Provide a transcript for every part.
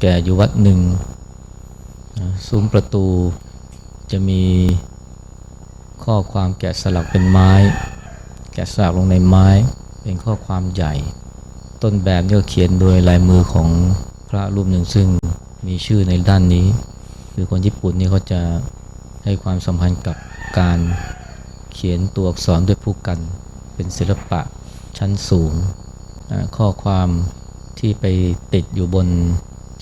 แก่อยู่วัดหนึ่งซุ้มประตูจะมีข้อความแกะสลักเป็นไม้ แกะสลักลงในไม้ เป็นข้อความใหญ่ ต้นแบบนี่ก็เขียนโดยลายมือของพระรูปหนึ่งซึ่งมีชื่อในด้านนี้ คือคนญี่ปุ่นนี่เขาจะให้ความสำคัญกับการเขียนตัวอักษรด้วยผู้กัน เป็นศิลปะชั้นสูง ข้อความที่ไปติดอยู่บน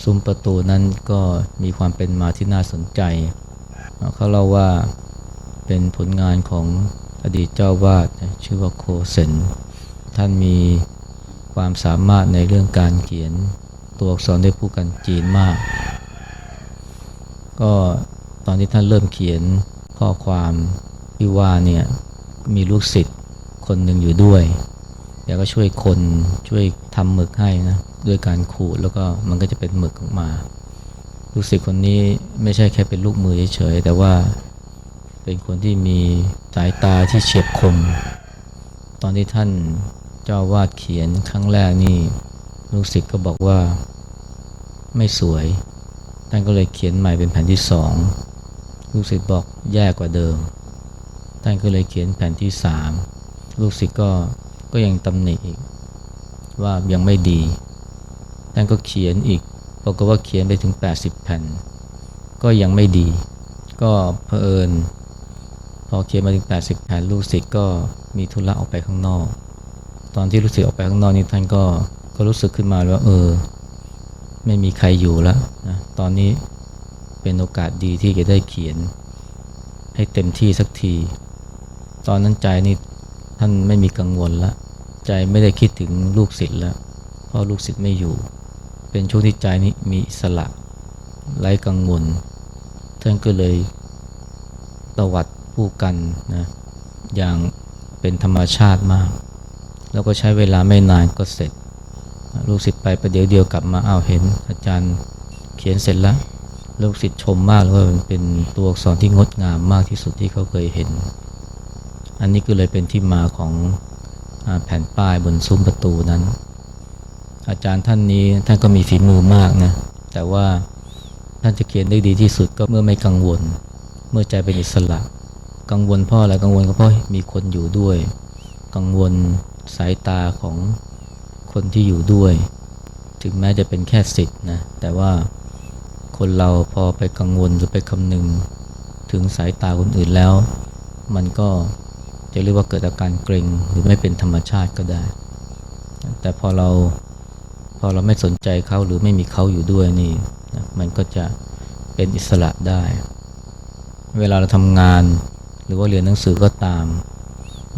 ซุ้มประตูนั้นก็มีความเป็นมาที่น่าสนใจ เขาเล่าว่าเป็นผลงานของอดีตเจ้าวาดชื่อว่าโคเซนท่านมีความสามารถในเรื่องการเขียนตัวอักษรได้วยผู้กันจีนมาก ก็ตอนที่ท่านเริ่มเขียนข้อความที่ว่าเนี่ยมีลูกศิษย์คนหนึ่งอยู่ด้วยแกก็ช่วยคนช่วยทำหมึกให้นะ ด้วยการขูดแล้วก็มันก็จะเป็นหมึกออกมา ลูกศิษย์คนนี้ไม่ใช่แค่เป็นลูกมือเฉยๆแต่ว่าเป็นคนที่มีสายตาที่เฉียบคม ตอนที่ท่านเจ้าวาดเขียนครั้งแรกนี่ลูกศิษย์ก็บอกว่าไม่สวย ท่านก็เลยเขียนใหม่เป็นแผ่นที่สองลูกศิษย์บอกแย่กว่าเดิม ท่านก็เลยเขียนแผ่นที่สามลูกศิษย์ก็ก็ยังตำหนิอีกว่ายังไม่ดี ท่านก็เขียนอีกปรากฏว่าเขียนไปถึง 80 แผ่น ก็ยังไม่ดี ก็เผอิญพอเขียนมาถึง 80 แผ่นลูกศิษย์ก็มีธุระออกไปข้างนอก ตอนที่ลูกศิษย์ออกไปข้างนอกนี่ท่านก็ก็รู้สึกขึ้นมาว่าเออ ไม่มีใครอยู่แล้วนะตอนนี้เป็นโอกาสดีที่จะได้เขียน ให้เต็มที่สักที ตอนนั้นใจนี่ท่านไม่มีกังวลละใจไม่ได้คิดถึงลูกศิษย์แล้วเพราะลูกศิษย์ไม่อยู่ เป็นช่วงที่ใจนี้มีอิสระไร้กังวลท่านก็เลยตวัดผู้กันนะอย่างเป็นธรรมชาติมาก แล้วก็ใช้เวลาไม่นานก็เสร็จ ลูกศิษย์ไปประเดี๋ยวเดียวกลับมาอ้าวเห็น อาจารย์เขียนเสร็จแล้ว ลูกศิษย์ชมมากแล้วว่ามันเป็นตัวอักษรที่งดงามมากที่สุดที่เขาเคยเห็น อันนี้ก็เลยเป็นที่มาของอแผ่นป้ายบนซุ้มประตูนั้น อาจารย์ท่านนี้ท่านก็มีฝีมือมากนะ แต่ว่าท่านจะเขียนได้ดีที่สุดก็เมื่อไม่กังวล เมื่อใจเป็นอิสระ กังวลเพราะอะไรกังวลก็เพราะมีคนอยู่ด้วย กังวลสายตาของคนที่อยู่ด้วย ถึงแม้จะเป็นแค่สิทธิ์นะแต่ว่าคนเราพอไปกังวลหรือไปคำนึง ถึงสายตาคนอื่นแล้ว มันก็จะเรียกว่าเกิดอาการเกรงหรือไม่เป็นธรรมชาติก็ได้ แต่พอเรา พอเราไม่สนใจเขาหรือไม่มีเขาอยู่ด้วยนี่นะมันก็จะเป็นอิสระได้ เวลาเราทำงานหรือว่าเรียนหนังสือก็ตาม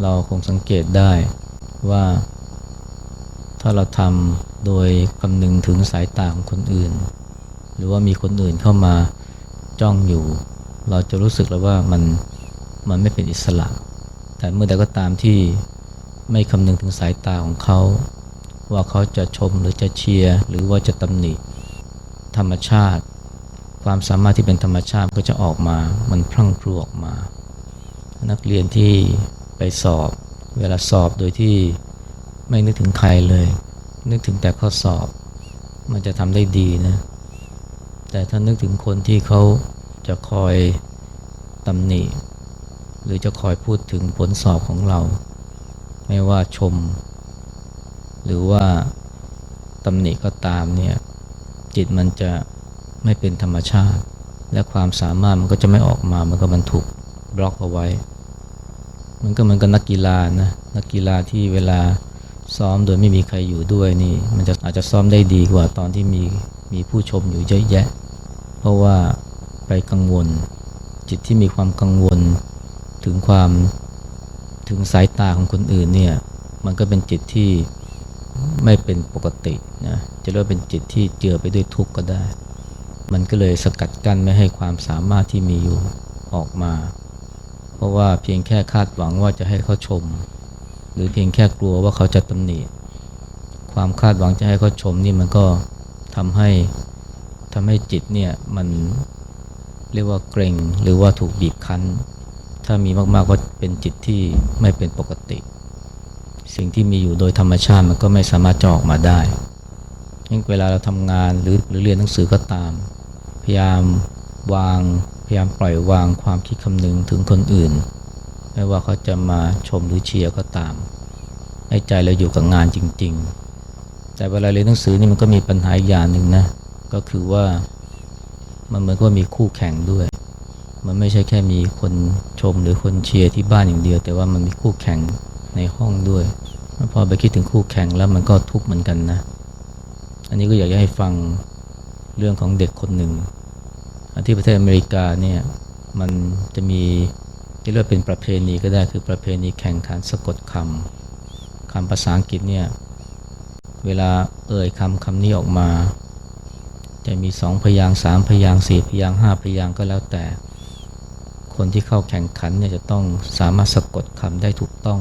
เราคงสังเกตได้ว่า ถ้าเราทำโดยคำนึงถึงสายตาของคนอื่น หรือว่ามีคนอื่นเข้ามาจ้องอยู่ เราจะรู้สึกแล้วว่ามันมันไม่เป็นอิสระ แต่เมื่อใดก็ตามที่ไม่คำนึงถึงสายตาของเขา ว่าเขาจะชมหรือจะเชียร์หรือว่าจะตำหนิ ธรรมชาติ ความสามารถที่เป็นธรรมชาติก็จะออกมา มันพรั่งพรูออกมา นักเรียนที่ไปสอบ เวลาสอบโดยที่ไม่นึกถึงใครเลย นึกถึงแต่ข้อสอบ มันจะทำได้ดีนะ แต่ถ้านึกถึงคนที่เขาจะคอยตำหนิ หรือจะคอยพูดถึงผลสอบของเรา ไม่ว่าชม หรือว่าตำหนิก็ตามเนี่ยจิตมันจะไม่เป็นธรรมชาติ และความสามารถมันก็จะไม่ออกมามันก็มันถูกบล็อกเอาไว้ มันก็เหมือนกับนักกีฬานะนักกีฬาที่เวลาซ้อมโดยไม่มีใครอยู่ด้วยนี่ มันจะอาจจะซ้อมได้ดีกว่าตอนที่มีมีผู้ชมอยู่เยอะแยะ เพราะว่าไปกังวล จิตที่มีความกังวลถึงความถึงสายตาของคนอื่นเนี่ยมันก็เป็นจิตที่ ไม่เป็นปกตินะจะเรียกว่าเป็นจิตที่เจือไปด้วยทุกข์ก็ได้ มันก็เลยสกัดกั้นไม่ให้ความสามารถที่มีอยู่ออกมา เพราะว่าเพียงแค่คาดหวังว่าจะให้เขาชม หรือเพียงแค่กลัวว่าเขาจะตำหนิความคาดหวังจะให้เขาชมนี่มันก็ทำให้ทำให้จิตเนี่ยมันเรียกว่าเกรงหรือว่าถูกบีบคั้น ถ้ามีมากๆก็เป็นจิตที่ไม่เป็นปกติ สิ่งที่มีอยู่โดยธรรมชาติมันก็ไม่สามารถจะออกมาได้งั้นเวลาเราทำงานหรือหรือเรียนหนังสือก็ตาม พยายามวาง พยายามปล่อยวางความคิดคำนึงถึงคนอื่น ไม่ว่าเขาจะมาชมหรือเชียร์ก็ตาม ให้ใจเราอยู่กับงานจริง ๆ แต่เวลาเรียนหนังสือนี่มันก็มีปัญหาอีกอย่างหนึ่งนะ ก็คือว่ามันเหมือนกับมีคู่แข่งด้วย มันไม่ใช่แค่มีคนชมหรือคนเชียร์ที่บ้านอย่างเดียว แต่ว่ามันมีคู่แข่ง ในห้องด้วย พอไปคิดถึงคู่แข่งแล้วมันก็ทุกข์เหมือนกันนะ อันนี้ก็อยากจะให้ฟังเรื่องของเด็กคนหนึ่ง ที่ประเทศอเมริกาเนี่ยมันจะมีที่เรียกเป็นประเพณีก็ได้คือประเพณีแข่งขันสะกดคำคำภาษาอังกฤษเนี่ยเวลาเอ่ยคำคำนี้ออกมา จะมีสองพยางค์สามพยางค์สี่พยางค์ห้าพยางค์ก็แล้วแต่ คนที่เข้าแข่งขันเนี่ยจะต้องสามารถสะกดคำได้ถูกต้อง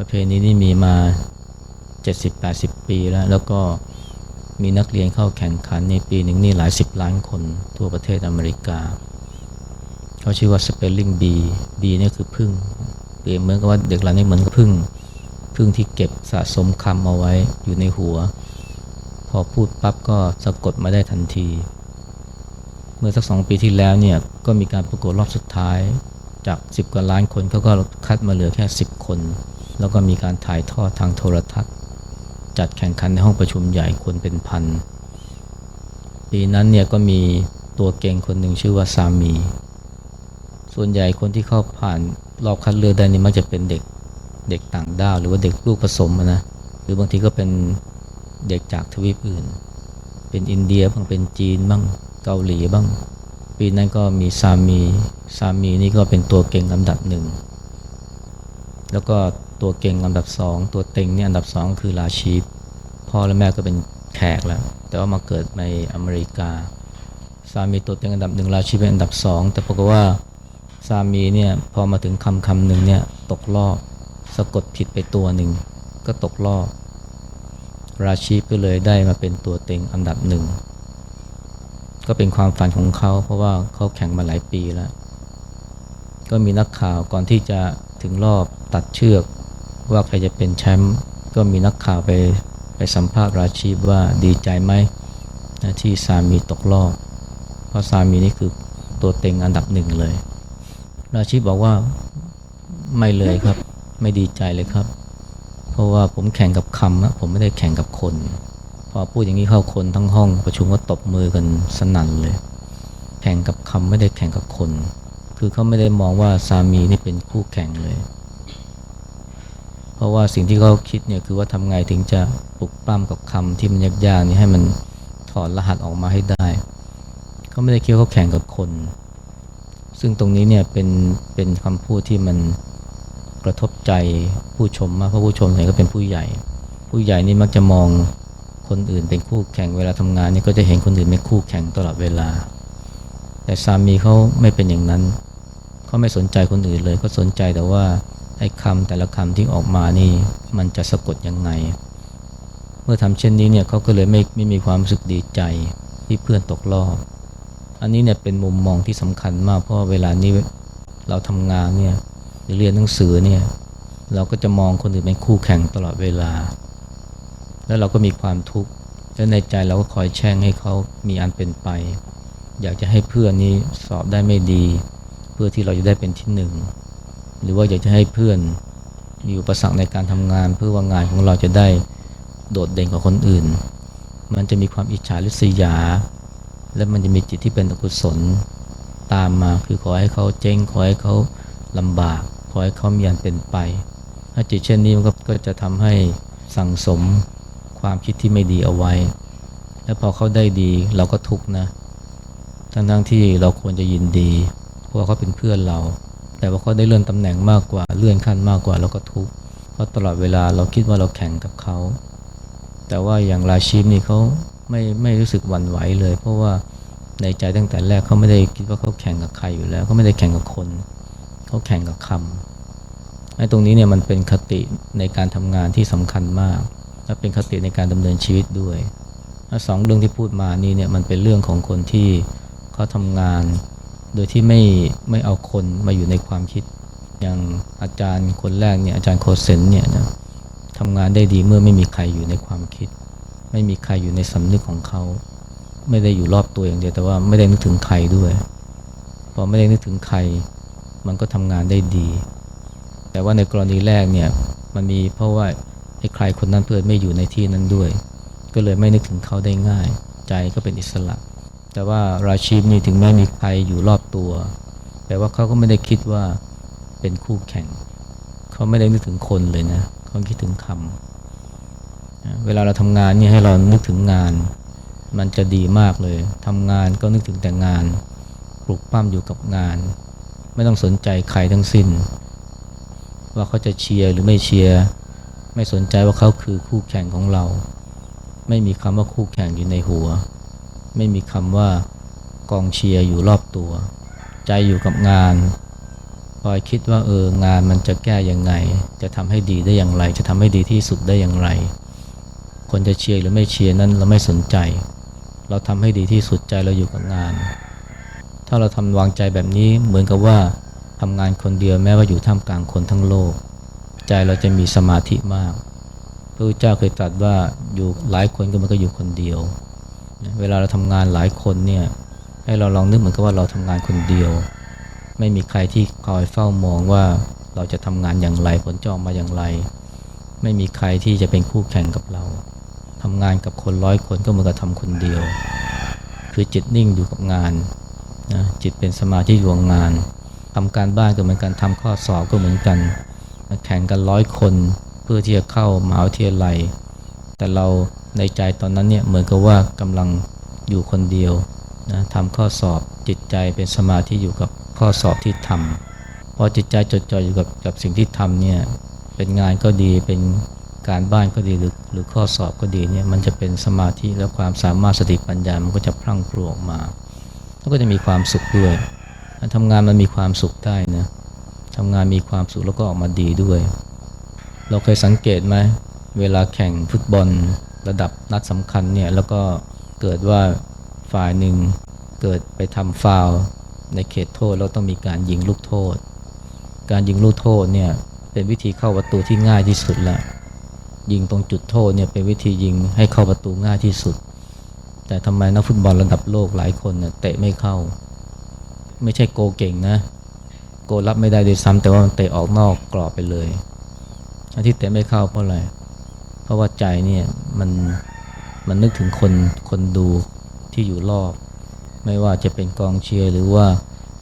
ประเพณีนี้มีมา 70-80 ปีแล้ว แล้วก็มีนักเรียนเข้าแข่งขันในปีหนึ่งนี่หลายสิบล้านคนทั่วประเทศอเมริกา เขาชื่อว่า spelling bee bee นี่คือพึ่งเปรียบเหมือนกับว่าเด็กเหล่านี้เหมือนกับพึ่งพึ่งที่เก็บสะสมคำเอาไว้อยู่ในหัว พอพูดปั๊บก็สะกดมาได้ทันที เมื่อสักสองปีที่แล้วเนี่ยก็มีการประกวดรอบสุดท้ายจาก 10 กว่าล้านคนเขาก็คัดมาเหลือแค่ 10 คน แล้วก็มีการถ่ายทอดทางโทรทัศน์ จัดแข่งขันในห้องประชุมใหญ่คนเป็นพัน ปีนั้นเนี่ยก็มีตัวเก่งคนหนึ่งชื่อว่าซามี ส่วนใหญ่คนที่เข้าผ่านรอบคัดเลือกได้นี่มักจะเป็นเด็กเด็กต่างด้าวหรือว่าเด็กลูกผสมนะหรือบางทีก็เป็นเด็กจากทวีปอื่น เป็นอินเดียบ้างเป็นจีนบ้างเกาหลีบ้าง ปีนั้นก็มีซามีซามีนี่ก็เป็นตัวเก่งลำดับหนึ่ง แล้วก็ ตัวเก่งอันดับสองตัวเต็งเนี่ยอันดับสองคือลาชีฟพ่อและแม่ก็เป็นแขกแล้ว แต่ว่ามาเกิดในอเมริกา สามีตัวเต็งอันดับหนึ่งลาชีฟเป็นอันดับสองแต่ปรากฏว่าสามีเนี่ยพอมาถึงคำคำหนึ่งเนี่ยตกรอบสะกดผิดไปตัวหนึ่งก็ตกรอบราชีพก็เลยได้มาเป็นตัวเต็งอันดับหนึ่งก็เป็นความฝันของเขา เพราะว่าเขาแข่งมาหลายปีแล้ว ก็มีนักข่าวก่อนที่จะถึงรอบตัดเชือก ว่าใครจะเป็นแชมป์ก็มีนักข่าวไปไปสัมภาษณ์ราชีพว่าดีใจไหมนะที่สามีตกรอบ เพราะสามีนี่คือตัวเต็งอันดับหนึ่งเลย ราชีพบอกว่าไม่เลยครับ ไม่ดีใจเลยครับ เพราะว่าผมแข่งกับคำนะผมไม่ได้แข่งกับคน พอพูดอย่างนี้เข้าคนทั้งห้องประชุมก็ตบมือกันสนั่นเลย แข่งกับคำไม่ได้แข่งกับคน คือเขาไม่ได้มองว่าสามีนี่เป็นคู่แข่งเลย ราะว่าสิ่งที่เขาคิดเนี่ยคือว่าทำไงถึงจะปลุกปล้ำกับคำที่มันยากๆนี่ให้มันถอดรหัสออกมาให้ได้เขาไม่ได้คิดว่าเขาแข่งกับคน ซึ่งตรงนี้เนี่ยเป็นเป็นคำพูดที่มันกระทบใจผู้ชมมากเพราะผู้ชมเนี่ยก็เป็นผู้ใหญ่ ผู้ใหญ่นี่มักจะมองคนอื่นเป็นคู่แข่งเวลาทำงานนี่ก็จะเห็นคนอื่นเป็นคู่แข่งตลอดเวลา แต่สามีเขาไม่เป็นอย่างนั้นเขาไม่สนใจคนอื่นเลยก็สนใจแต่ว่า ไอ้คำแต่ละคำที่ออกมานี่มันจะสะกดยังไง เมื่อทำเช่นนี้เนี่ยเขาก็เลยไม่ไม่มีความรู้สึกดีใจที่เพื่อนตกรอบ อันนี้เนี่ยเป็นมุมมองที่สำคัญมากเพราะเวลานี้เราทำงานเนี่ยหรือเรียนหนังสือเนี่ยเราก็จะมองคนอื่นเป็นคู่แข่งตลอดเวลา แล้วเราก็มีความทุกข์และในใจเราก็คอยแช่งให้เขามีอันเป็นไป อยากจะให้เพื่อนนี้สอบได้ไม่ดี เพื่อที่เราจะได้เป็นที่หนึ่ง หรือว่าอยากจะให้เพื่อนมีอุปสรรคในการทำงาน เพื่อว่างานของเราจะได้โดดเด่นกว่าคนอื่น มันจะมีความอิจฉาริษยา และมันจะมีจิตที่เป็นอกุศลตามมาคือขอให้เขาเจ๊งขอให้เขาลำบาก ขอให้เขามีอันเป็นไป ถ้าจิตเช่นนี้มันก็จะทำให้สั่งสมความคิดที่ไม่ดีเอาไว้ แล้วพอเขาได้ดีเราก็ทุกข์นะ ทั้งทั้งที่เราควรจะยินดี เพราะเขาเป็นเพื่อนเรา แต่ว่าเขาได้เลื่อนตำแหน่งมากกว่า เลื่อนขั้นมากกว่าเราก็ทุกข์เพราะตลอดเวลาเราคิดว่าเราแข่งกับเขา แต่ว่าอย่างราชิมนี่เขาไม่ไม่รู้สึกหวั่นไหวเลย เพราะว่าในใจตั้งแต่แรกเขาไม่ได้คิดว่าเขาแข่งกับใครอยู่แล้วเขาไม่ได้แข่งกับคนเขาแข่งกับคำไอ้ตรงนี้เนี่ยมันเป็นคติในการทำงานที่สำคัญมาก และเป็นคติในการดำเนินชีวิตด้วยสองเรื่องที่พูดมานี่เนี่ยมันเป็นเรื่องของคนที่เขาทำงาน โดยที่ไม่ไม่เอาคนมาอยู่ในความคิด อย่างอาจารย์คนแรกเนี่ยอาจารย์โคเซนเนี่ยนะทำงานได้ดีเมื่อไม่มีใครอยู่ในความคิด ไม่มีใครอยู่ในสำนึกของเขา ไม่ได้อยู่รอบตัวอย่างเดียวแต่ว่าไม่ได้นึกถึงใครด้วยพอไม่ได้นึกถึงใคร มันก็ทำงานได้ดี แต่ว่าในกรณีแรกเนี่ยมันมีเพราะว่าไอ้ใครคนนั้นเพื่อนไม่อยู่ในที่นั้นด้วย ก็เลยไม่นึกถึงเขาได้ง่าย ใจก็เป็นอิสระ แต่ว่าราชีพนี่ถึงแม้มีใครอยู่รอบตัว แต่ว่าเขาก็ไม่ได้คิดว่าเป็นคู่แข่ง เขาไม่ได้นึกถึงคนเลยนะเขาคิดถึงคำเวลาเราทำงานนี่ให้เรานึกถึงงาน มันจะดีมากเลยทำงานก็นึกถึงแต่งาน ปลุกปั้มอยู่กับงาน ไม่ต้องสนใจใครทั้งสิ้น ว่าเขาจะเชียร์หรือไม่เชียร์ไม่สนใจว่าเขาคือคู่แข่งของเรา ไม่มีคำว่าคู่แข่งอยู่ในหัว ไม่มีคำว่ากองเชียร์อยู่รอบตัว ใจอยู่กับงานคอยคิดว่าเอองานมันจะแก้ยังไง จะทำให้ดีได้อย่างไร จะทำให้ดีที่สุดได้อย่างไร คนจะเชียร์หรือไม่เชียร์นั้นเราไม่สนใจ เราทำให้ดีที่สุดใจเราอยู่กับงาน ถ้าเราทำวางใจแบบนี้เหมือนกับว่าทำงานคนเดียวแม้ว่าอยู่ท่ามกลางคนทั้งโลก ใจเราจะมีสมาธิมากพระพุทธเจ้าเคยตรัสว่าอยู่หลายคนก็มันก็อยู่คนเดียว เวลาเราทำงานหลายคนเนี่ยให้เราลองนึกเหมือนกับว่าเราทำงานคนเดียว ไม่มีใครที่คอยเฝ้ามองว่าเราจะทำงานอย่างไรผลจะออกมาอย่างไร ไม่มีใครที่จะเป็นคู่แข่งกับเราทำงานกับคนร้อยคนก็เหมือนกับทำคนเดียว คือจิตนิ่งอยู่กับงานนะจิตเป็นสมาธิอยู่กับงานทำการบ้านก็เหมือนกันทำข้อสอบก็เหมือนกันแข่งกันร้อยคนเพื่อที่จะเข้ามหาวิทยาลัย แต่เรา ในใจตอนนั้นเนี่ยเหมือนกับว่ากำลังอยู่คนเดียวนะทำข้อสอบจิตใจเป็นสมาธิอยู่กับข้อสอบที่ทำพอจิตใจจดจ่ออยู่กับกับสิ่งที่ทำเนี่ยเป็นงานก็ดีเป็นการบ้านก็ดีหรือหรือข้อสอบก็ดีเนี่ยมันจะเป็นสมาธิและความสามารถสติปัญญามันก็จะพลั่งพลูออกมาแล้วก็จะมีความสุขด้วยทำงานมันมีความสุขได้นะทำงานมีความสุขแล้วก็ออกมาดีด้วย เราเคยสังเกตไหมเวลาแข่งฟุตบอล ระดับนัดสำคัญเนี่ยแล้วก็เกิดว่าฝ่ายหนึ่งเกิดไปทำฟาวในเขตโทษแล้วต้องมีการยิงลูกโทษ การยิงลูกโทษเนี่ยเป็นวิธีเข้าประตูที่ง่ายที่สุดละยิงตรงจุดโทษเนี่ยเป็นวิธียิงให้เข้าประตูง่ายที่สุด แต่ทำไมนักฟุตบอลระดับโลกหลายคนเนี่ยเตะไม่เข้า ไม่ใช่โกเก่งนะโกรับไม่ได้ด้วยซ้ำแต่ว่ามันเตะออกนอกกรอบไปเลยอันที่เตะไม่เข้าเพราะอะไร เพราะว่าใจเนี่ยมันมันนึกถึงคนคนดูที่อยู่รอบ ไม่ว่าจะเป็นกองเชียร์หรือว่า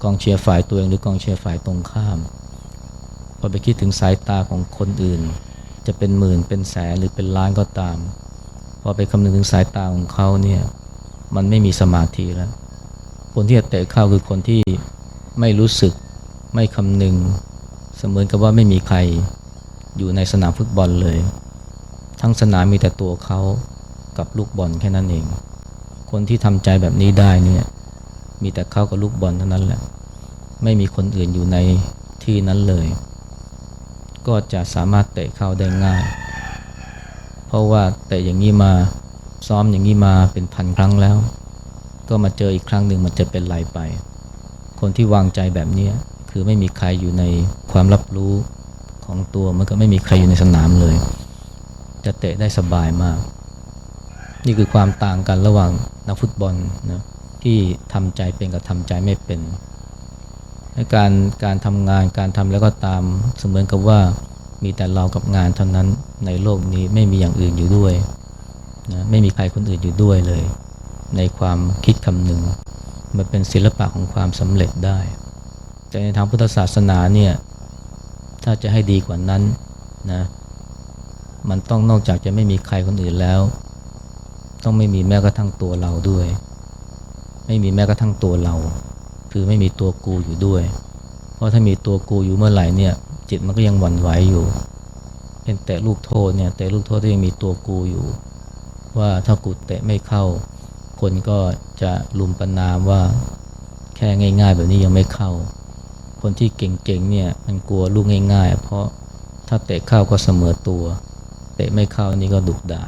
กองเชียร์ฝ่ายตัวเองหรือกองเชียร์ฝ่ายตรงข้าม พอไปคิดถึงสายตาของคนอื่น จะเป็นหมื่นเป็นแสนหรือเป็นล้านก็ตาม พอไปคำนึงถึงสายตาของเขาเนี่ยมันไม่มีสมาธิแล้ว คนที่จะเตะเข้าคือคนที่ไม่รู้สึกไม่คำนึง เสมือนกับว่าไม่มีใครอยู่ในสนามฟุตบอลเลย ทั้งสนามมีแต่ตัวเขากับลูกบอลแค่นั้นเอง คนที่ทำใจแบบนี้ได้เนี่ยมีแต่เขากับลูกบอลเท่านั้นแหละ ไม่มีคนอื่นอยู่ในที่นั้นเลย ก็จะสามารถเตะเข้าได้ง่าย เพราะว่าเตะอย่างนี้มาซ้อมอย่างนี้มาเป็นพันครั้งแล้ว ก็มาเจออีกครั้งหนึ่งมันจะเป็นไรไป คนที่วางใจแบบนี้คือไม่มีใครอยู่ในความรับรู้ของตัวมันก็ไม่มีใครอยู่ในสนามเลย จะเตะได้สบายมาก นี่คือความต่างกันระหว่างนักฟุตบอลนะที่ทำใจเป็นกับทำใจไม่เป็นในการการทำงานการทำแล้วก็ตามเสมือนกับว่ามีแต่เรากับงานเท่านั้นในโลกนี้ไม่มีอย่างอื่นอยู่ด้วยนะไม่มีใครคนอื่นอยู่ด้วยเลย ในความคิดคำหนึ่งมันเป็นศิลปะของความสำเร็จได้ แต่ในทางพุทธศาสนาเนี่ยถ้าจะให้ดีกว่านั้นนะ มันต้องนอกจากจะไม่มีใครคนอื่นแล้ว ต้องไม่มีแม้กระทั่งตัวเราด้วย ไม่มีแม้กระทั่งตัวเรา คือไม่มีตัวกูอยู่ด้วย เพราะถ้ามีตัวกูอยู่เมื่อไหร่เนี่ย จิตมันก็ยังหวั่นไหวอยู่เป็นแต่ลูกโทษเนี่ยแต่ลูกโทษที่ยังมีตัวกูอยู่ ว่าถ้ากูเตะไม่เข้า คนก็จะลุมประนามว่าแค่ง่าย ๆ แบบนี้ยังไม่เข้า คนที่เก่งๆเนี่ยมันกลัวลูกง่าย ๆ เพราะถ้าเตะเข้าก็เสมอตัว เตะไม่เข้านี่ก็ดุด่า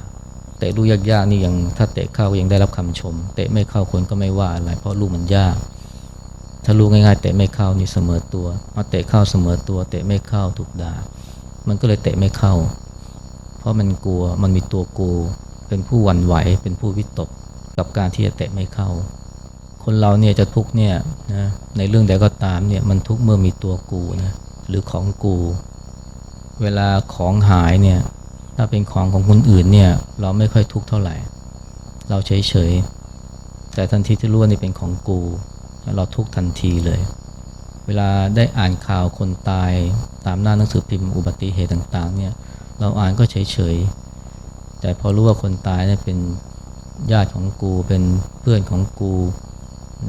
เตะลูกยากๆนี่ยังถ้าเตะเข้าก็ยังได้รับคำชม เตะไม่เข้าคนก็ไม่ว่าอะไรเพราะลูกมันยาก ถ้าลูกง่ายๆเตะไม่เข้านี่เสมอตัวมาเตะเข้าเสมอตัว เตะไม่เข้าถูกด่า มันก็เลยเตะไม่เข้า เพราะมันกลัวมันมีตัวกูเป็นผู้หวั่นไหวเป็นผู้วิตกกับการที่จะเตะไม่เข้า คนเราเนี่ยจะทุกเนี่ยนะในเรื่องใดก็ตามเนี่ยมันทุกเมื่อมีตัวกูนะหรือของกู เวลาของหายเนี่ย ถ้าเป็นของของคนอื่นเนี่ย เราไม่ค่อยทุกข์เท่าไหร่ เราเฉยเฉยแต่ทันทีที่รู้ว่านี่เป็นของกู เราทุกข์ทันทีเลย เวลาได้อ่านข่าวคนตายตามหน้าหนังสือพิมพ์อุบัติเหตุต่างๆเนี่ยเราอ่านก็เฉยๆแต่พอรู้ว่าคนตายเนี่ยเป็นญาติของกูเป็นเพื่อนของกู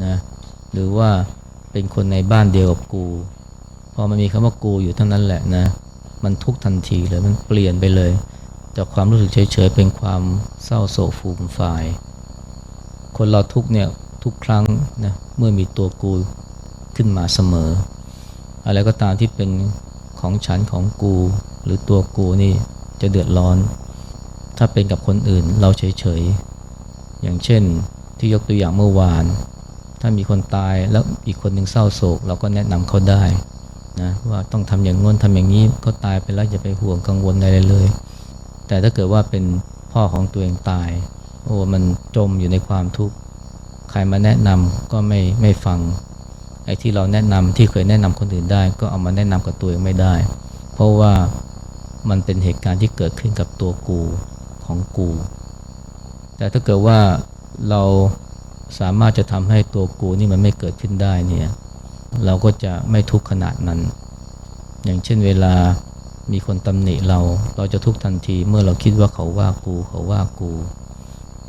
นะหรือว่าเป็นคนในบ้านเดียวกับกู พอมันมีคำว่ากูอยู่เท่านั้นแหละนะ มันทุกทันทีเลยมันเปลี่ยนไปเลย จากความรู้สึกเฉยๆเป็นความเศร้าโศกฟูมฟาย คนเราทุกเนี่ยทุกครั้งนะเมื่อมีตัวกูขึ้นมาเสมอ อะไรก็ตามที่เป็นของฉันของกู หรือตัวกูนี่จะเดือดร้อน ถ้าเป็นกับคนอื่นเราเฉยๆอย่างเช่นที่ยกตัวอย่างเมื่อวาน ถ้ามีคนตายแล้วอีกคนหนึ่งเศร้าโศก เราก็แนะนำเขาได้ นะว่าต้องทำอย่างง้นทำอย่างนี้เขาตายไปแล้วอย่าไปห่วงกังวลอะไรเลย แต่ถ้าเกิดว่าเป็นพ่อของตัวเองตาย โอ้มันจมอยู่ในความทุกข์ใครมาแนะนำก็ไม่ไม่ฟังไอ้ที่เราแนะนำที่เคยแนะนำคนอื่นได้ ก็เอามาแนะนำกับตัวเองไม่ได้ เพราะว่ามันเป็นเหตุการณ์ที่เกิดขึ้นกับตัวกูของกู แต่ถ้าเกิดว่าเราสามารถจะทำให้ตัวกูนี่มันไม่เกิดขึ้นได้เนี่ย เราก็จะไม่ทุกข์ขนาดนั้น อย่างเช่นเวลามีคนตำหนิเรา เราจะทุกข์ทันทีเมื่อเราคิดว่าเขาว่ากูเขาว่ากู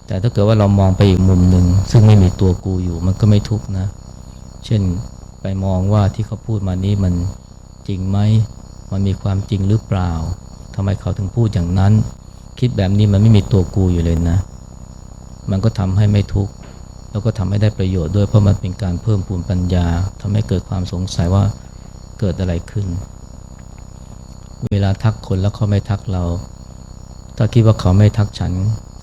แต่ถ้าเกิดว่าเรามองไปอีกมุมหนึ่งซึ่งไม่มีตัวกูอยู่มันก็ไม่ทุกข์นะ เช่นไปมองว่าที่เขาพูดมานี้มันจริงไหม มันมีความจริงหรือเปล่าทำไมเขาถึงพูดอย่างนั้น คิดแบบนี้มันไม่มีตัวกูอยู่เลยนะ มันก็ทำให้ไม่ทุกข์ แล้วก็ทำให้ได้ประโยชน์ด้วยเพราะมันเป็นการเพิ่มพูนปัญญาทำให้เกิดความสงสัยว่าเกิดอะไรขึ้น เวลาทักคนแล้วเขาไม่ทักเรา ถ้าคิดว่าเขาไม่ทักฉัน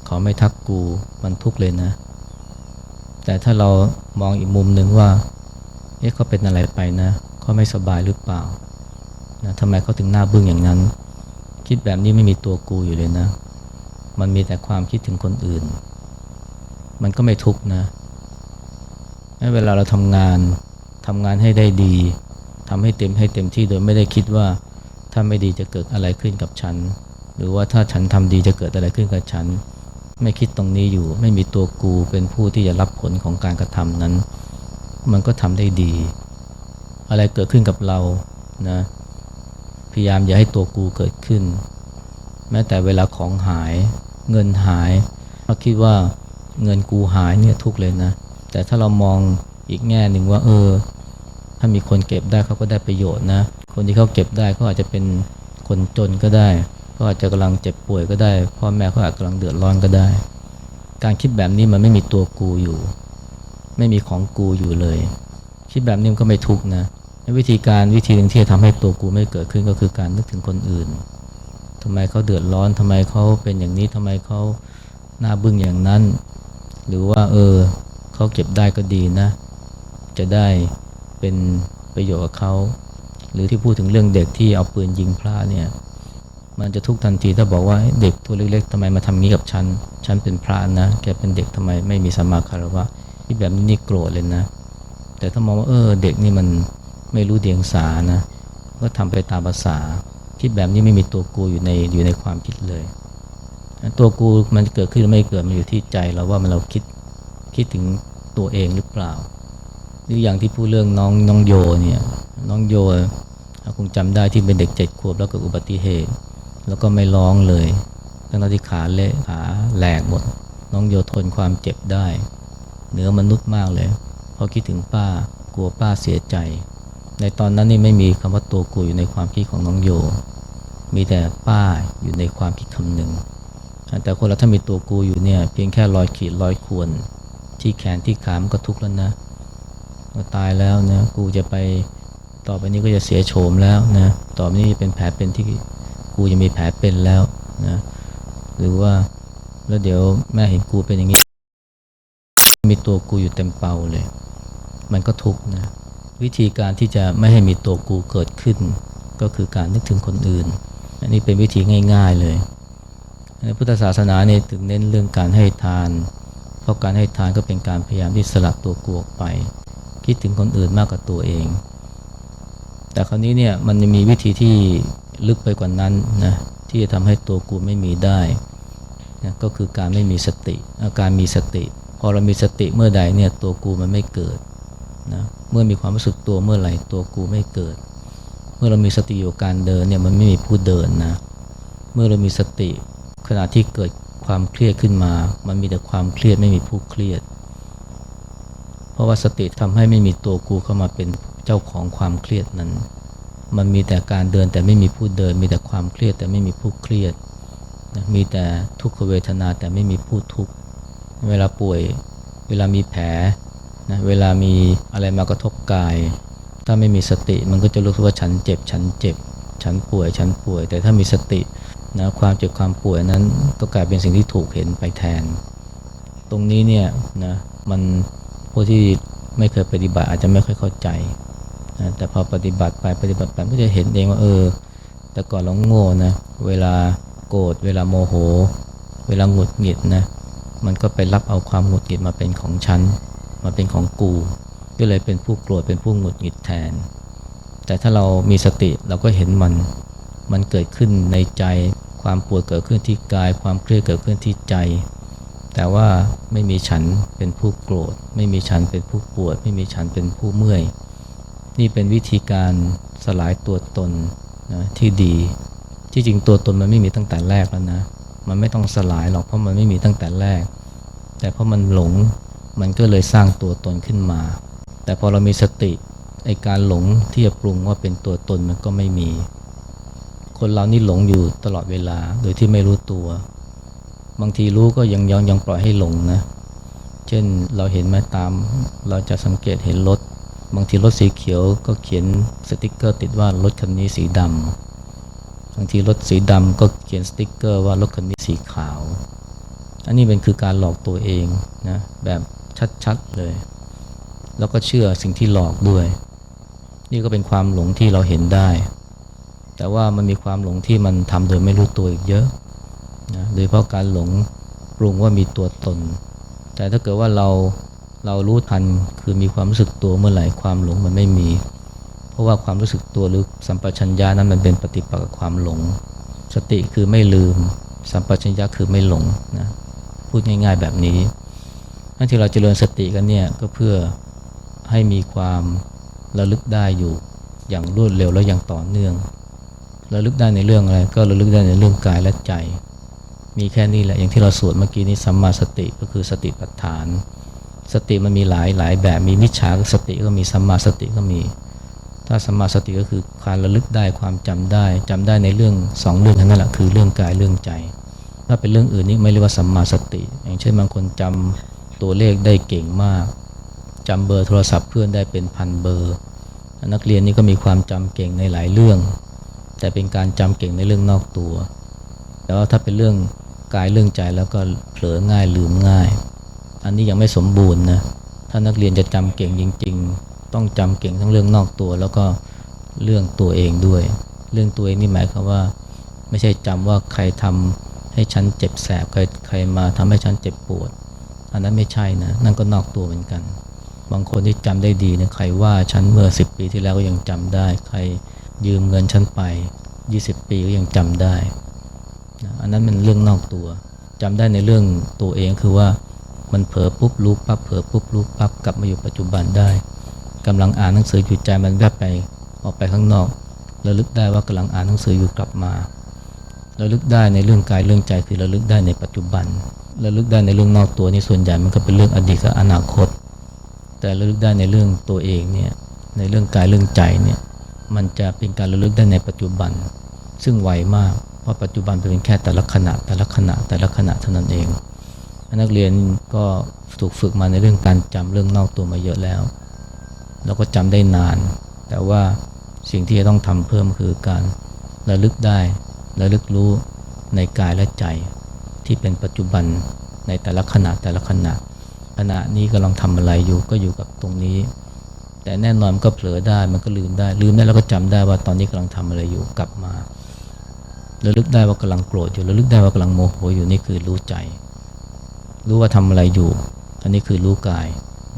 เขาไม่ทักกูมันทุกข์เลยนะ แต่ถ้าเรามองอีกมุมหนึ่งว่าเอ๊ะเขาเป็นอะไรไปนะเขาไม่สบายหรือเปล่านะทำไมเขาถึงหน้าบึ้งอย่างนั้น คิดแบบนี้ไม่มีตัวกูอยู่เลยนะ มันมีแต่ความคิดถึงคนอื่น มันก็ไม่ทุกนะ เวลาเราทำงานทำงานให้ได้ดีทำให้เต็มให้เต็มที่โดยไม่ได้คิดว่าถ้าไม่ดีจะเกิดอะไรขึ้นกับฉัน หรือว่าถ้าฉันทำดีจะเกิดอะไรขึ้นกับฉัน ไม่คิดตรงนี้อยู่ ไม่มีตัวกูเป็นผู้ที่จะรับผลของการกระทำนั้น มันก็ทำได้ดี อะไรเกิดขึ้นกับเรานะพยายามอย่าให้ตัวกูเกิดขึ้น แม้แต่เวลาของหาย เงินหายเราคิดว่า เงินกูหายเนี่ยทุกเลยนะ แต่ถ้าเรามองอีกแง่หนึ่งว่า เออ ถ้ามีคนเก็บได้เขาก็ได้ประโยชน์นะ คนที่เขาเก็บได้เขาอาจจะเป็นคนจนก็ได้ก็อาจจะกำลังเจ็บป่วยก็ได้พ่อแม่เขาอาจกำลังเดือดร้อนก็ได้ การคิดแบบนี้มันไม่มีตัวกูอยู่ ไม่มีของกูอยู่เลย คิดแบบนี้มันก็ไม่ทุกนะวิธีการวิธีหนึ่งที่จะทำให้ตัวกูไม่เกิดขึ้นก็คือการนึกถึงคนอื่นทำไมเขาเดือดร้อนทำไมเขาเป็นอย่างนี้ทำไมเขาหน้าบึ้งอย่างนั้น หรือว่า เออเขาเก็บได้ก็ดีนะ จะได้เป็นประโยชน์กับเขาหรือที่พูดถึงเรื่องเด็กที่เอาปืนยิงพระเนี่ยมันจะทุกทันทีถ้าบอกว่าเด็กตัวเล็กๆทำไมมาทำงี้กับฉัน ฉันเป็นพระนะ แกเป็นเด็กทำไมไม่มีสมมาคารวะที่แบบนี้นี่โกรธเลยนะ แต่ถ้ามองว่าเออเด็กนี่มันไม่รู้เดียงสานะ ก็ทำไปตามภาษาคิดแบบนี้ไม่มีตัวกูอยู่ในอยู่ในความคิดเลย ตัวกูมันเกิดขึ้นหรือไม่เกิดมันอยู่ที่ใจเราว่ามันเราคิดคิดถึงตัวเองหรือเปล่า หรืออย่างที่พูดเรื่องน้องน้องโยเนี่ยน้องโยคงจำได้ที่เป็นเด็กเจ็ดขวบแล้วเกิดอุบัติเหตุ แล้วก็ไม่ร้องเลยทั้งที่ขาเละขาแหลกหมด น้องโยทนความเจ็บได้ เหนือมนุษย์มากเลยเพราคิดถึงป้ากลัวป้าเสียใจ ในตอนนั้นนี่ไม่มีคำว่าตัวกูอยู่ในความคิดของน้องโย มีแต่ป้าอยู่ในความคิดคำหนึ่ง แต่คนเราถ้ามีตัวกูอยู่เนี่ยเพียงแค่รอยขีดรอยข่วนที่แขนที่ขามันก็ทุกข์แล้วนะตายแล้วนะกูจะไปต่อไปนี้ก็จะเสียโฉมแล้วนะต่อไปนี้เป็นแผลเป็นที่กูจะมีแผลเป็นแล้วนะหรือว่าแล้วเดี๋ยวแม่เห็นกูเป็นอย่างนี้ มีตัวกูอยู่เต็มเป่าเลย มันก็ทุกข์นะวิธีการที่จะไม่ให้มีตัวกูเกิดขึ้น ก็คือการนึกถึงคนอื่น อันนี้เป็นวิธีง่าย ๆเลย พุทธศาสนาเนี่ยถึงเน้นเรื่องการให้ทาน เพราะการให้ทานก็เป็นการพยายามที่สลัดตัวกลัวออกไป คิดถึงคนอื่นมากกว่าตัวเอง แต่คราวนี้เนี่ยมันมีวิธีที่ลึกไปกว่านั้นนะที่จะทำให้ตัวกูไม่มีได้นะก็คือการไม่มีสติอาการมีสติ พอเรามีสติเมื่อใดเนี่ยตัวกูมันไม่เกิดนะเมื่อมีความรู้สึกตัวเมื่อไหร่ตัวกูไม่เกิด เมื่อเรามีสติอยู่การเดินเนี่ยมันไม่มีผู้เดินนะเมื่อเรามีสติ ขณะที่เกิดความเครียดขึ้นมา มันมีแต่ความเครียดไม่มีผู้เครียด เพราะว่าสติทำให้ไม่มีตัวกูเข้ามาเป็นเจ้าของความเครียดนั้น มันมีแต่การเดินแต่ไม่มีผู้เดิน มีแต่ความเครียดแต่ไม่มีผู้เครียด มีแต่ทุกขเวทนาแต่ไม่มีผู้ทุกข์ เวลาป่วย เวลามีแผลนะเวลามีอะไรมากระทบกาย ถ้าไม่มีสติมันก็จะรู้สึกว่าฉันเจ็บ ฉันเจ็บ ฉันป่วย ฉันป่วย แต่ถ้ามีสติ นะความเจ็บความป่วยนั้นก็กลายเป็นสิ่งที่ถูกเห็นไปแทน ตรงนี้เนี่ยนะมันผู้ที่ไม่เคยปฏิบัติอาจจะไม่ค่อยเข้าใจนะแต่พอปฏิบัติไปปฏิบัติไปก็จะเห็นเองว่าเออ แต่ก่อนเราโง่นะเวลาโกรธเวลาโมโห เวลาหงุดหงิดนะมันก็ไปรับเอาความหงุดหงิดมาเป็นของฉันมาเป็นของกู ก็เลยเป็นผู้โกรธเป็นผู้หงุดหงิดแทน แต่ถ้าเรามีสติเราก็เห็นมันมันเกิดขึ้นในใจ ความปวดเกิดขึ้นที่กาย ความเครียดเกิดขึ้นที่ใจ แต่ว่าไม่มีฉันเป็นผู้โกรธ ไม่มีฉันเป็นผู้ปวด ไม่มีฉันเป็นผู้เมื่อย นี่เป็นวิธีการสลายตัวตนนะที่ดี ที่จริงตัวตนมันไม่มีตั้งแต่แรกแล้วนะ มันไม่ต้องสลายหรอกเพราะมันไม่มีตั้งแต่แรก แต่เพราะมันหลงมันก็เลยสร้างตัวตนขึ้นมา แต่พอเรามีสติไอการหลงที่จะปรุงว่าเป็นตัวตนมันก็ไม่มี คนเรานี่หลงอยู่ตลอดเวลาโดยที่ไม่รู้ตัว บางทีรู้ก็ยังยังยังปล่อยให้หลงนะ เช่นเราเห็นไหมตาม เราจะสังเกตเห็นรถ บางทีรถสีเขียวก็เขียนสติกเกอร์ติดว่ารถคันนี้สีดำบางทีรถสีดำก็เขียนสติกเกอร์ว่ารถคันนี้สีขาว อันนี้เป็นคือการหลอกตัวเองนะแบบชัดๆเลย แล้วก็เชื่อสิ่งที่หลอกด้วย นี่ก็เป็นความหลงที่เราเห็นได้ แต่ว่ามันมีความหลงที่มันทำโดยไม่รู้ตัวอีกเยอะนะโดยเพราะการหลงปรุงว่ามีตัวตน แต่ถ้าเกิดว่าเราเรารู้ทันคือมีความรู้สึกตัวเมื่อไหร่ความหลงมันไม่มี เพราะว่าความรู้สึกตัวหรือสัมปชัญญะนั้นมันเป็นปฏิปักษ์กับความหลง สติคือไม่ลืม สัมปชัญญะคือไม่หลงนะพูดง่ายๆแบบนี้นั่นที่เราเจริญสติกันเนี่ยก็เพื่อให้มีความระลึกได้อยู่อย่างรวดเร็วและอย่างต่อเนื่อง ระลึกได้ในเรื่องอะไร ก็ระลึกได้ในเรื่องกายและใจ มีแค่นี้แหละอย่างที่เราสวดเมื่อกี้นี้สัมมาสติก็คือสติปัฏฐาน สติมันมีหลายหลายแบบมีมิจฉาสติก็มีสัมมาสติก็มี ถ้าสัมมาสติก็คือการระลึกได้ความจำได้จำได้ในเรื่องสองเรื่องนั้นแหละคือเรื่องกายเรื่องใจ ถ้าเป็นเรื่องอื่นนี่ไม่เรียกว่าสัมมาสติ อย่างเช่นบางคนจำตัวเลขได้เก่งมากจำเบอร์โทรศัพท์เพื่อนได้เป็นพันเบอร์ นักเรียนนี่ก็มีความจำเก่งในหลายเรื่อง แต่เป็นการจำเก่งในเรื่องนอกตัว แต่ว่าถ้าเป็นเรื่องกายเรื่องใจแล้วก็เผลอง่ายลืมง่าย อันนี้ยังไม่สมบูรณ์นะถ้านักเรียนจะจำเก่งจริง ๆ ต้องจำเก่งทั้งเรื่องนอกตัว แล้วก็เรื่องตัวเองด้วย เรื่องตัวเองนี่หมายความว่า ไม่ใช่จำว่าใครทำให้ฉันเจ็บแสบใครใครมาทำให้ฉันเจ็บปวด อันนั้นไม่ใช่นะนั่นก็นอกตัวเหมือนกัน บางคนที่จำได้ดีนะใครว่าฉันเมื่อ 10 ปีที่แล้วก็ยังจำได้ใคร ยืมเงินฉันไป 20 ปีก็ยังจำได้นะอันนั้นเป็นเรื่องนอกตัวจำได้ในเรื่องตัวเองคือว่ามันเผลอปุ๊บรู้ปั๊บเผลอปุ๊บรู้ปั๊บกลับมาอยู่ปัจจุบันได้กำลังอ่านหนังสืออยู่ใจมันแวบไปออกไปข้างนอกระลึกได้ว่ากำลังอ่านหนังสืออยู่กลับมาระลึกได้ในเรื่องกายเรื่องใจคือระลึกได้ในปัจจุบันระลึกได้ในเรื่องนอกตัวนี่ส่วนใหญ่มันก็เป็นเรื่องอดีตกับอนาคต แต่ระลึกได้ในเรื่องตัวเองเนี่ยในเรื่องกายเรื่องใจเนี่ย มันจะเป็นการระลึกได้ในปัจจุบัน ซึ่งไวมาก เพราะปัจจุบันเป็นแค่แต่ละขณะแต่ละขณะแต่ละขณะเท่านั้นเอง นักเรียนก็ถูกฝึกมาในเรื่องการจำเรื่องนอกตัวมาเยอะแล้ว แล้วก็จำได้นาน แต่ว่าสิ่งที่จะต้องทำเพิ่มคือการระลึกได้ระลึกรู้ในกายและใจที่เป็นปัจจุบันในแต่ละขณะแต่ละขณะขณะนี้กำลังทำอะไรอยู่ก็อยู่กับตรงนี้ แต่แน่นอนมันก็เผลอได้มันก็ลืมได้ ลืมได้แล้วก็จำได้ว่าตอนนี้กำลังทำอะไรอยู่กลับมาระลึกได้ว่ากำลังโกรธอยู่ระลึกได้ว่ากำลังโมโหอยู่นี่คือรู้ใจ รู้ว่าทำอะไรอยู่ อันนี้คือรู้กาย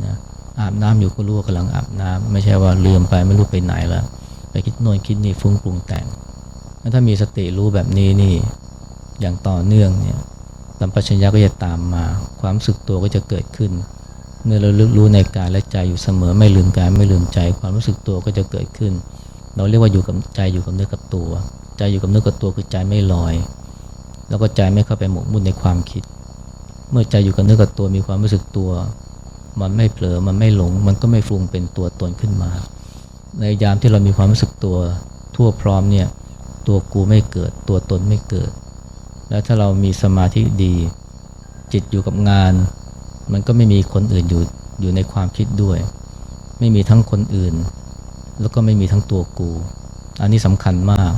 นะอาบน้ำอยู่ก็รู้ว่ากำลังอาบน้ำไม่ใช่ว่าลืมไปไม่รู้ไปไหนแล้วไปคิดโน่นคิดนี่ฟุ้งปรุงแต่งถ้ามีสติรู้แบบนี้นี่อย่างต่อเนื่องเนี่ยสัมปชัญญะก็จะตามมา ความสึกตัวก็จะเกิดขึ้น เมื่อเราลึกรู้ในกายและใจอยู่เสมอ ไม่ลืมกายไม่ลืมใจ ความรู้สึกตัวก็จะเกิดขึ้น เราเรียกว่าอยู่กับใจอยู่กับเนื้อกับตัว ใจอยู่กับเนื้อกับตัวคือใจไม่ลอย แล้วก็ใจไม่เข้าไปหมกมุ่นในความคิด เมื่อใจอยู่กับเนื้อกับตัวมีความรู้สึกตัว มันไม่เผลอมันไม่หลง มันก็ไม่ฟรุงเป็นตัวตนขึ้นมา ในยามที่เรามีความรู้สึกตัวทั่วพร้อมเนี่ยตัวกูไม่เกิดตัวตนไม่เกิด แล้วถ้าเรามีสมาธิดี จิตอยู่กับงาน มันก็ไม่มีคนอื่นอยู่อยู่ในความคิดด้วย ไม่มีทั้งคนอื่น แล้วก็ไม่มีทั้งตัวกู อันนี้สำคัญมาก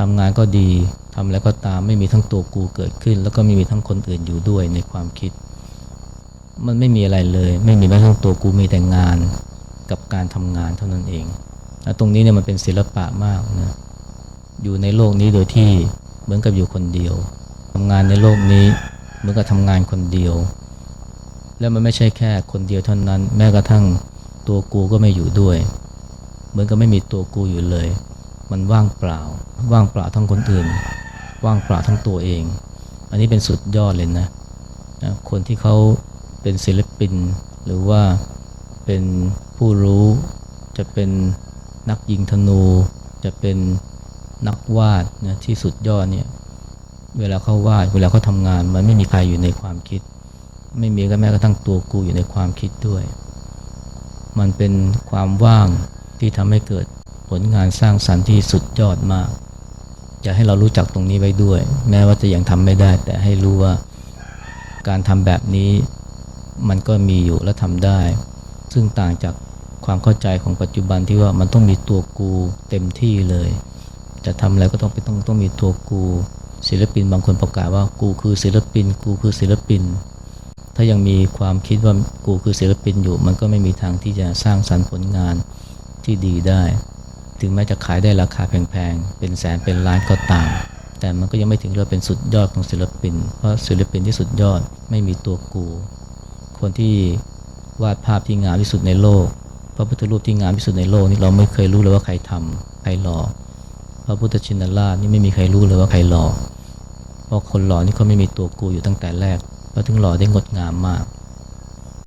ทำงานก็ดีทำแล้วก็ตามไม่มีทั้งตัวกูเกิดขึ้น แล้วก็ไม่มีทั้งคนอื่นอยู่ด้วยในความคิด มันไม่มีอะไรเลย ไม่มีแม้ทั้งตัวกูมีแต่งานกับการทำงานเท่านั้นเองแล้วตรงนี้เนี่ยมันเป็นศิลปะมากนะอยู่ในโลกนี้โดยที่เหมือนกับอยู่คนเดียวทำงานในโลกนี้เหมือนกับทำงานคนเดียว แล้วมันไม่ใช่แค่คนเดียวเท่านั้น แม้กระทั่งตัวกูก็ไม่อยู่ด้วย เหมือนกับไม่มีตัวกูอยู่เลย มันว่างเปล่า ว่างเปล่าทั้งคนอื่น ว่างเปล่าทั้งตัวเอง อันนี้เป็นสุดยอดเลยนะนะคนที่เขาเป็นศิลปิน หรือว่าเป็นผู้รู้จะเป็นนักยิงธนู จะเป็นนักวาดนะที่สุดยอดเนี่ยเวลาเขาวาดเวลาเขาทำงาน มันไม่มีใครอยู่ในความคิด ไม่มีก็แม้กระทั่งตัวกูอยู่ในความคิดด้วย มันเป็นความว่างที่ทำให้เกิดผลงานสร้างสรรค์ที่สุดยอดมาก อยากให้เรารู้จักตรงนี้ไว้ด้วย แม้ว่าจะยังทำไม่ได้ แต่ให้รู้ว่าการทำแบบนี้มันก็มีอยู่และทำได้ ซึ่งต่างจากความเข้าใจของปัจจุบันที่ว่ามันต้องมีตัวกูเต็มที่เลย จะทำอะไรก็ต้องไปต้องต้องมีตัวกู ศิลปินบางคนประกาศว่ากูคือศิลปิน กูคือศิลปิน ถ้ายังมีความคิดว่ากูคือศิลปินอยู่ มันก็ไม่มีทางที่จะสร้างสรรค์ผลงานที่ดีได้ ถึงแม้จะขายได้ราคาแพงๆ เป็นแสนเป็นล้านก็ตาม แต่มันก็ยังไม่ถึงเราเป็นสุดยอดของศิลปิน เพราะศิลปินที่สุดยอดไม่มีตัวกู คนที่วาดภาพที่งามที่สุดในโลก พระพุทธรูปที่งามที่สุดในโลกนี่เราไม่เคยรู้เลยว่าใครทำใครหล่อพระพุทธชินราชนี่ไม่มีใครรู้เลยว่าใครหล่อเพราะคนหล่อนี่เขาไม่มีตัวกูอยู่ตั้งแต่แรก ก็ถึงหล่อได้งดงามมาก